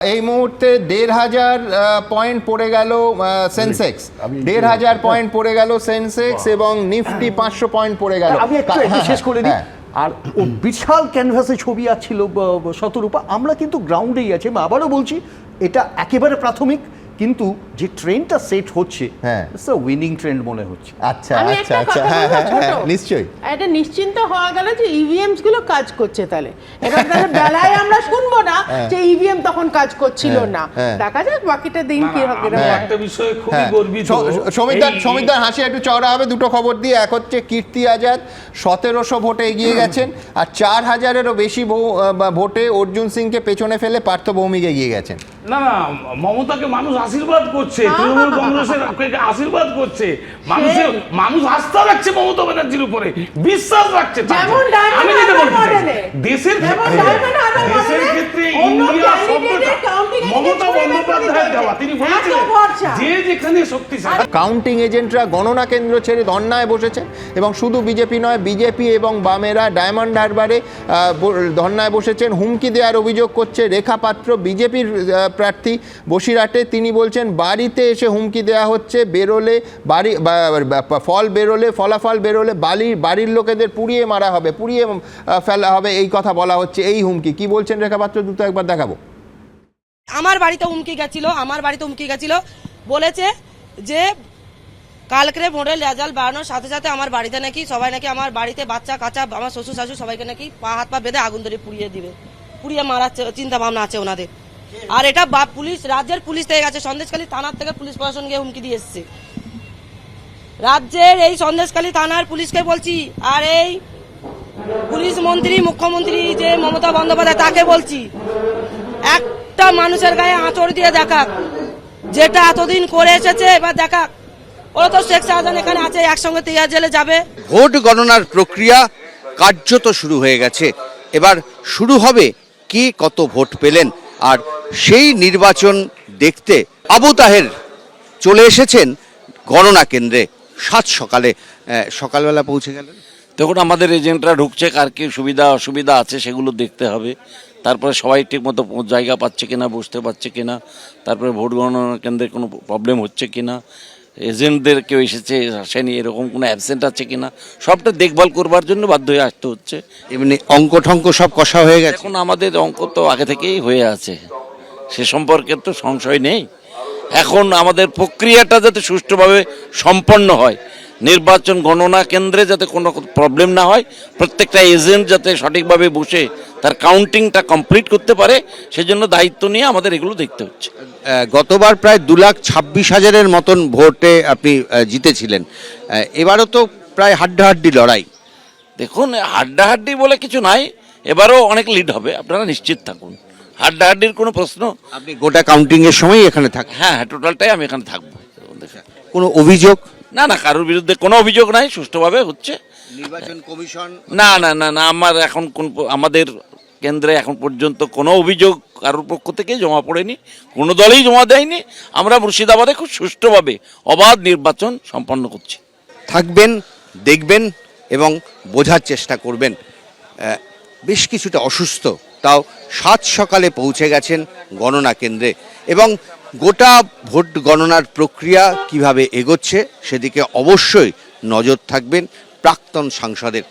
এই মুহূর্তে দেড় হাজার পয়েন্ট পড়ে গেল সেন্সেক্স দেড় হাজার পয়েন্ট পড়ে গেল সেন্সেক্স এবং নিফটি পাঁচশো পয়েন্ট পড়ে গেল। আমি একটু হ্যাঁ, হ্যাঁ, শেষ করে দিই। হ্যাঁ। আর ও বিশাল ক্যানভাসে ছবি আসছিল ব- শতরূপা। আমরা কিন্তু গ্রাউন্ডেই আছি। আমি আবারও বলছি এটা একেবারে প্রাথমিক। কিন্তু যে ট্রেনটা সেট হচ্ছে হ্যাঁ। উইনিং ট্রেন্ড মনে হচ্ছে। আচ্ছা আচ্ছা আচ্ছা হ্যাঁ হ্যাঁ হ্যাঁ নিশ্চয়ই। এটা নিশ্চিন্ত হওয়া গেল যে ইভিএমসগুলো কাজ করছে তাহলে। এবার তাহলে বেলায় আমরা শুনব না যে ইভিএম তখন কাজ করছিল হ্যাঁ, না। হ্যাঁ। দেখা যাক বাকিটা দিন কি হবে। একটা বিষয়ে খুবই হ্যাঁ। গর্বিত। সমিতার সমিতার হাসি একটু চওড়া হবে দুটো খবর দিয়ে। এক হচ্ছে কীর্তি আজাদ সতেরোশো ভোটে এগিয়ে গেছেন আর চার হাজারেরও বেশি ভোটে অর্জুন সিংকে পেছনে ফেলে পার্থ ভৌমিক এগিয়ে গেছেন। না না মমতাকে মানুষ আশীর্বাদ করছে তৃণমূল কংগ্রেসের আশীর্বাদ করছে। মানুষের মানুষ আস্থা রাখছে মমতা ব্যানার্জির উপরে বিশ্বাস রাখছে আমি যেটা বলতে দেশের দেশের ক্ষেত্রে ইন্ডিয়া শব্দটা মমতা দিতে দেওয়া তিনি বলেছিলেন যে যেখানে শক্তিশালী। কাউন্টিং এজেন্টরা গণনা কেন্দ্র ছেড়ে ধর্নায় বসেছেন এবং শুধু বিজেপি নয় বিজেপি এবং বামেরা ডায়মন্ড হারবারে ধর্নায় বসেছেন। হুমকি দেওয়ার অভিযোগ করছে রেখা পাত্র বিজেপির প্রার্থী বসিরহাটে তিনি বলছেন, বাড়িতে এসে হুমকি দেওয়া হচ্ছে, বেরোলে বাড়ি ফল বেরোলে, ফলাফল বেরোলে বাড়ির বাড়ির লোকেদের পুড়িয়ে মারা হবে, পুড়িয়ে ফেলা হবে, এই কথা বলা হচ্ছে, এই হুমকি। কি বলছেন রেখা পাত্র দুটো একবার দেখাবো। আমার বাড়িতে হুমকি গেছিল, আমার বাড়িতে হুমকি গেছিল। বলেছে যে, কালকে ভোটের রেজাল্ট বাড়ানোর সাথে সাথে আমার বাড়িতে নাকি, সবাই নাকি আমার বাড়িতে বাচ্চা কাচ্চা আমার শ্বশুর শাশুর সবাইকে নাকি পা, হাত, পা বেঁধে আগুন ধরে পুড়িয়ে দিবে। পুড়িয়ে মারার চিন্তা ভাবনা আছে ওনাদের। আর এটা বা পুলিশ, রাজ্যের পুলিশ থেকে গেছে। সন্দেশখালী থানার থেকে পুলিশ প্রশাসন গিয়ে হুমকি দিয়ে এসছে। রাজ্যের এই সন্দেশখালী থানার পুলিশকে বলছি, আর এই পুলিশ মন্ত্রী, মুখ্যমন্ত্রী যে মমতা বন্দ্যোপাধ্যায়, তাকে বলছি, একটা মানুষের গায়ে আঁচড় দিয়ে দেখাক। যেটা এতদিন করে এসেছে, এবার দেখাক। ওরা তো শেখ শাহজাহান এখানে আছে, একসঙ্গে তিয়ার জেলে যাবে। ভোট গণনার প্রক্রিয়া কার্যত শুরু হয়ে গেছে। এবার শুরু হবে কি কত ভোট পেলেন? আর সেই নির্বাচন দেখতে আবু তাহের চলে এসেছেন গণনা কেন্দ্রে। সাত সকালে সকালবেলা পৌঁছে গেলেন। দেখুন আমাদের এজেন্টরা ঢুকছে, কার কি সুবিধা, অসুবিধা আছে সেগুলো দেখতে হবে। তারপরে সবাই ঠিকমতো জায়গা পাচ্ছে কিনা, বসতে পারছে কিনা, তারপরে ভোট গণনা কেন্দ্রে কোনো প্রবলেম হচ্ছে কিনা এজেন্টদের কেউ এসেছে আসেনি এরকম কোনো অ্যাবসেন্ট আছে কিনা সবটা দেখভাল করবার জন্য বাধ্য হয়ে আসতে হচ্ছে। এমনি অঙ্ক ঠঙ্ক সব কষা হয়ে গেছে? এখন আমাদের অঙ্ক তো আগে থেকেই হয়ে আছে। সে সম্পর্কে তো সংশয় নেই। এখন আমাদের প্রক্রিয়াটা যাতে সুষ্ঠুভাবে সম্পন্ন হয় নির্বাচন গণনা কেন্দ্রে যাতে কোনো প্রবলেম না হয় প্রত্যেকটা এজেন্ট যাতে সঠিকভাবে বসে তার কাউন্টিংটা কমপ্লিট করতে পারে সেজন্য দায়িত্ব নিয়ে আমাদের এগুলো দেখতে হচ্ছে। গতবার প্রায় দু লাখ ছাব্বিশ হাজারের মতন ভোটে আপনি জিতেছিলেন। এবারও তো প্রায় হাড্ডাহাড্ডি লড়াই। দেখুন হাড্ডাহাড্ডি বলে কিছু নাই এবারও অনেক লিড হবে আপনারা নিশ্চিত থাকুন। হাড্ডাহাড্ডির কোনো প্রশ্ন? আপনি গোটা কাউন্টিং এর সময় এখানে থাকেন হ্যাঁ হ্যাঁ টোটালটাই আমি এখানে থাকব। কোনো অভিযোগ? না না কারোর বিরুদ্ধে কোনো অভিযোগ নাই সুষ্ঠুভাবে হচ্ছে। নির্বাচন কমিশন না না না না আমার এখন কোন আমাদের কেন্দ্রে এখন পর্যন্ত কোনো অভিযোগ কারোর পক্ষ থেকে জমা পড়েনি কোনো দলেই জমা দেয়নি। আমরা মুর্শিদাবাদে খুব সুষ্ঠুভাবে অবাধ নির্বাচন সম্পন্ন করছি। থাকবেন দেখবেন এবং বোঝার চেষ্টা করবেন। বেশ কিছুটা অসুস্থ তাও সাত সকালে পৌঁছে গেছেন গণনা কেন্দ্রে। এবং গোটা ভোট গণনার প্রক্রিয়া কীভাবে এগোচ্ছে সেদিকে অবশ্যই নজর থাকবেন প্রাক্তন সাংসদের